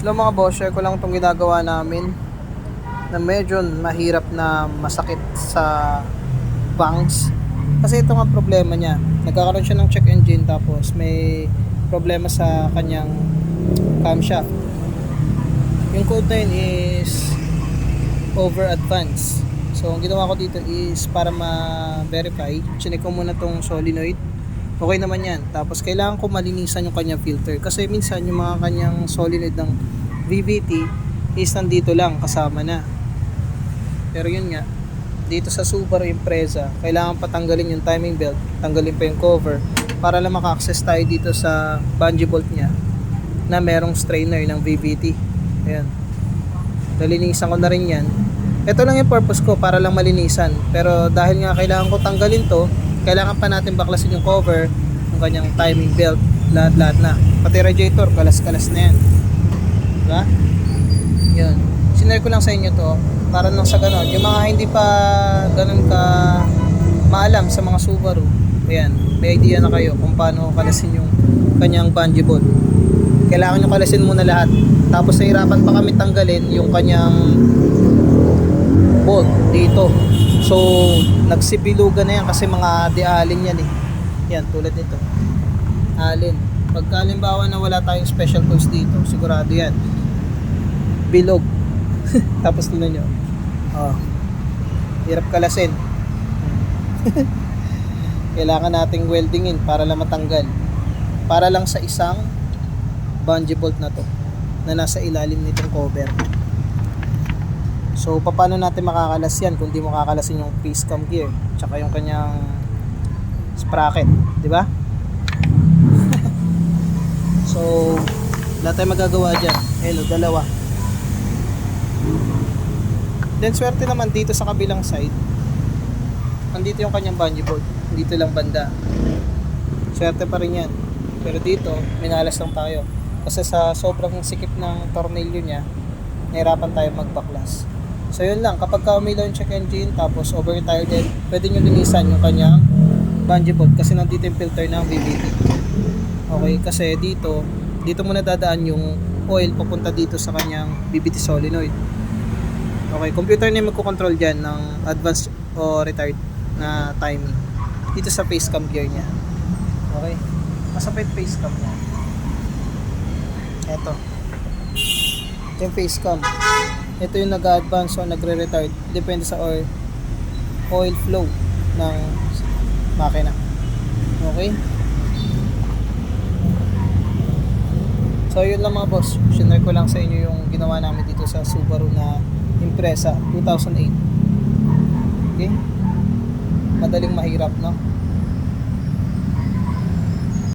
Hello mga boss, share ko lang itong ginagawa namin na medyo mahirap na masakit sa bangs. Kasi ito nga problema niya. Nagkakaroon siya ng check engine tapos may problema sa kanyang camshaft. Yung code na is over advance. So, ang ginawa ko dito is para ma-verify, chinek ko muna tong solenoid. Okay naman yan. Tapos, kailangan ko malinisan yung kanyang filter. Kasi minsan, yung mga kanyang solenoid ng VVT is nandito lang, kasama na. Pero yun nga, dito sa Subaru Impreza, kailangan patanggalin yung timing belt, tanggalin pa yung cover, para lang maka-access tayo dito sa bungee bolt niya na merong strainer ng VVT. Ayan. Nalinisan ko na rin yan. Ito lang yung purpose ko para lang malinisan. Pero dahil nga kailangan ko tanggalin to, kailangan pa natin baklasin yung cover, yung kanyang timing belt, lahat-lahat na. Pati radiator, kalas-kalas na yan. Diba? Yun. Sinare ko lang sa inyo to para nang sa ganon. Yung mga hindi pa ganun ka maalam sa mga Subaru, ayan, may idea na kayo kung paano kalasin yung kanyang bungee bolt. Kailangan nyo kalasin muna lahat. Tapos nahirapan pa kami tanggalin yung kanyang bolt dito. So, nagsibilugan na yan kasi mga dialin yan eh. Yan, tulad nito. Alin. Pagka halimbawa na wala tayong special tools dito, sigurado yan. Bilog. Tapos tingnan nyo. Oh. Hirap kalasin. Kailangan nating weldingin para lang matanggal. Para lang sa isang bungee bolt na to na nasa ilalim nitong cover. So, paano natin makakalas yan kung di mo kakalasin yung face cam gear tsaka yung kanyang sprocket, di ba? so, wala tayong magagawa dyan. Hello, dalawa. Then, swerte naman dito sa kabilang side. Nandito yung kanyang bungee bolt. Dito lang banda. Swerte pa rin yan. Pero dito, minalas lang tayo. Kasi sa sobrang sikip ng tornilyo niya, nahirapan tayo magbaklas. So yun lang, kapag ka umilaw yung check engine tapos overtired, pwede nyo linisan yung kanyang bungee bolt kasi nandito yung filter ng VVT. Okay, kasi dito, dito muna dadaan yung oil papunta dito sa kanyang VVT solenoid. Okay, computer na yung magkocontrol dyan ng advanced o retired na timing. Dito sa face cam gear niya. Okay, masapit face cam niya. Eto. Ito yung face cam. Ito yung nag-advance o nagre-retard. Depende sa oil, oil flow ng makina. Okay? So yun lang mga boss. Shinare ko lang sa inyo yung ginawa namin dito sa Subaru na Impreza 2008. Okay? Madaling mahirap, no?